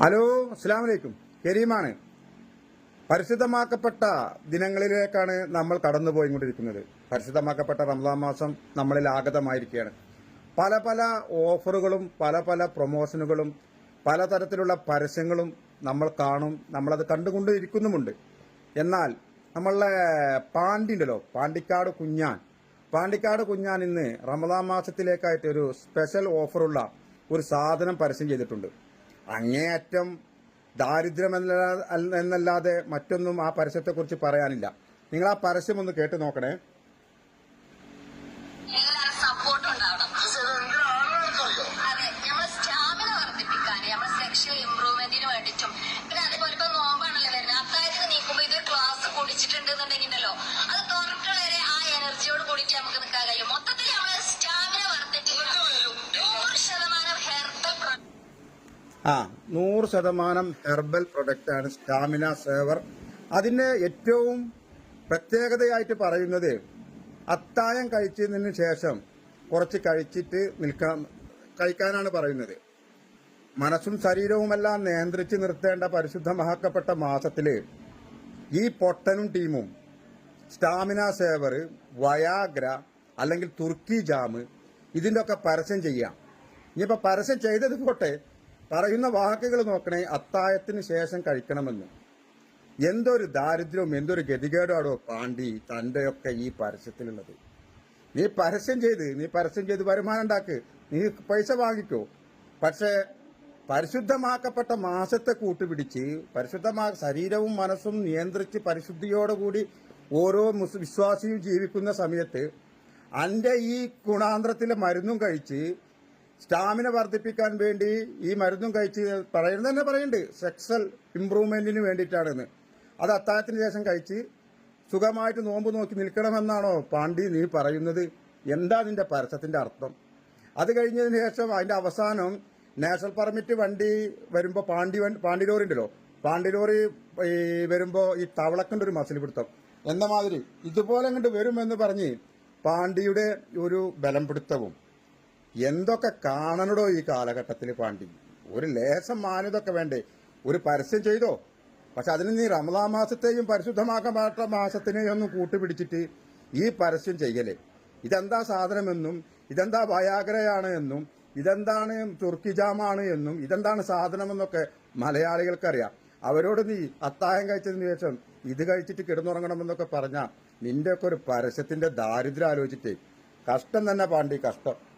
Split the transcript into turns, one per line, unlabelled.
Hello അസ്സാം വലൈക്കും കരീമാണ്. പരിശുദ്ധമാക്കപ്പെട്ട ദിനങ്ങളിലേക്കാണ് നമ്മൾ കടന്നുപോയിക്കൊണ്ടിരിക്കുന്നത്. പരിശുദ്ധമാക്കപ്പെട്ട റംസാൻ മാസം നമ്മളിൽ ആഗതമായിരിക്കുകയാണ്. പല പല ഓഫറുകളും പല പല പ്രൊമോഷനുകളും പലതരത്തിലുള്ള പരസ്യങ്ങളും നമ്മൾ കാണും നമ്മളത് കണ്ടുകൊണ്ടിരിക്കുന്നുമുണ്ട്. എന്നാൽ നമ്മളെ പാണ്ടി ഉണ്ടല്ലോ പാണ്ടിക്കാട് കുഞ്ഞാൻ. പാണ്ടിക്കാട് കുഞ്ഞാൻ ഇന്ന് റമദാൻ മാസത്തിലേക്കായിട്ട് ഒരു സ്പെഷ്യൽ ഓഫറുള്ള ഒരു സാധനം പരസ്യം ചെയ്തിട്ടുണ്ട്. അങ്ങേയറ്റം ദാരിദ്ര്യം എന്നല്ലാതെ മറ്റൊന്നും ആ പരസ്യത്തെക്കുറിച്ച് പറയാനില്ല. നിങ്ങൾ ആ പരസ്യം ഒന്ന് കേട്ട് നോക്കണേ.
കുടിച്ചിട്ടുണ്ടെന്നുണ്ടെങ്കിലോ അത് തുറക്കുള്ളവരെ ആ എനർജിയോട് കൂടിയിട്ട് നമുക്ക് നിൽക്കാൻ കഴിയും. മൊത്തത്തിൽ
ആ നൂറ് ശതമാനം ഹെർബൽ പ്രൊഡക്റ്റ് ആണ് സ്റ്റാമിന സേവർ. അതിന്റെ ഏറ്റവും പ്രത്യേകതയായിട്ട് പറയുന്നത് അത്തായം കഴിച്ചതിന് ശേഷം കുറച്ച് കഴിച്ചിട്ട് നിൽക്കാൻ കഴിക്കാനാണ് പറയുന്നത്. മനസ്സും ശരീരവുമെല്ലാം നിയന്ത്രിച്ച് നിർത്തേണ്ട പരിശുദ്ധമാക്കപ്പെട്ട മാസത്തിൽ ഈ പൊട്ടനും ടീമും സ്റ്റാമിന സേവർ വയാഗ്ര അല്ലെങ്കിൽ തുർക്കി ജാം ഇതിന്റെ ഒക്കെ പരസ്യം ചെയ്യാം. ഇനിയിപ്പോ പരസ്യം ചെയ്തത് പോട്ടെ പറയുന്ന വാക്കുകൾ നോക്കണേ അത്തായത്തിന് ശേഷം കഴിക്കണമെന്ന്. എന്തൊരു ദാരിദ്ര്യവും എന്തൊരു ഗതികേടാടോ പാണ്ടി തന്റെയൊക്കെ ഈ പരസ്യത്തിലുള്ളത്. നീ പരസ്യം ചെയ്ത് നീ പരസ്യം ചെയ്ത് വരുമാനം ഉണ്ടാക്ക്. നീ പൈസ വാങ്ങിക്കോ. പക്ഷേ പരിശുദ്ധമാക്കപ്പെട്ട മാസത്തെ കൂട്ടുപിടിച്ച് പരിശുദ്ധമാ ശരീരവും മനസ്സും നിയന്ത്രിച്ച് പരിശുദ്ധിയോടുകൂടി ഓരോ വിശ്വാസിയും ജീവിക്കുന്ന സമയത്ത് അന്റെ ഈ ഗുണാന്തരത്തിലെ മരുന്നും കഴിച്ച് സ്റ്റാമിന വർദ്ധിപ്പിക്കാൻ വേണ്ടി ഈ മരുന്നും കഴിച്ച് പറയുന്നത് തന്നെ പറയുന്നുണ്ട്. സെക്സൽ ഇംപ്രൂവ്മെന്റിന് വേണ്ടിയിട്ടാണെന്ന്. അത് അത്താഴത്തിന് ശേഷം കഴിച്ച് സുഖമായിട്ട് നോമ്പ് നോക്കി നിൽക്കണമെന്നാണോ പാണ്ഡി നീ പറയുന്നത്? എന്താ നിന്റെ പരസ്യത്തിന്റെ അർത്ഥം? അത് കഴിഞ്ഞതിന് ശേഷം അതിന്റെ അവസാനം നാഷണൽ പെർമിറ്റ് വണ്ടി വരുമ്പോൾ പാണ്ടി പാണ്ടി ലോറി ഉണ്ടല്ലോ. പാണ്ടി ലോറി ഈ വരുമ്പോ ഈ തവളക്കണ്ട ഒരു മസിൽ പിടുത്തം എന്ന മാതിരി ഇതുപോലെ അങ്ങോട്ട് വരുമെന്ന് പറഞ്ഞ് പാണ്ടിയുടെ ഒരു ബലം പിടുത്തവും എന്തൊക്കെ കാണണടോ ഈ കാലഘട്ടത്തിൽ പാണ്ടി ഒരു ലേശം മാന്യതൊക്കെ വേണ്ടേ? ഒരു പരസ്യം ചെയ്തോ? പക്ഷെ അതിന് നീ റമദാ മാസത്തെയും പരിശുദ്ധമാക്കപ്പെട്ട മാസത്തിനെയും ഒന്നും കൂട്ടുപിടിച്ചിട്ട് ഈ പരസ്യം ചെയ്യലേ. ഇതെന്താ സാധനമെന്നും ഇതെന്താ വയാഗ്രയാണ് എന്നും ഇതെന്താണ് തുർക്കിജാമാണ് എന്നും ഇതെന്താണ് സാധനമെന്നൊക്കെ മലയാളികൾക്കറിയാം. അവരോട് നീ അത്തായം കഴിച്ചതിന് ശേഷം ഇത് കഴിച്ചിട്ട് കിടന്നുറങ്ങണമെന്നൊക്കെ പറഞ്ഞാൽ നിന്റെയൊക്കെ ഒരു പരസ്യത്തിന്റെ ദാരിദ്ര്യം ആലോചിച്ചിട്ടേ. കഷ്ടം തന്നെ പാണ്ടി കഷ്ടം.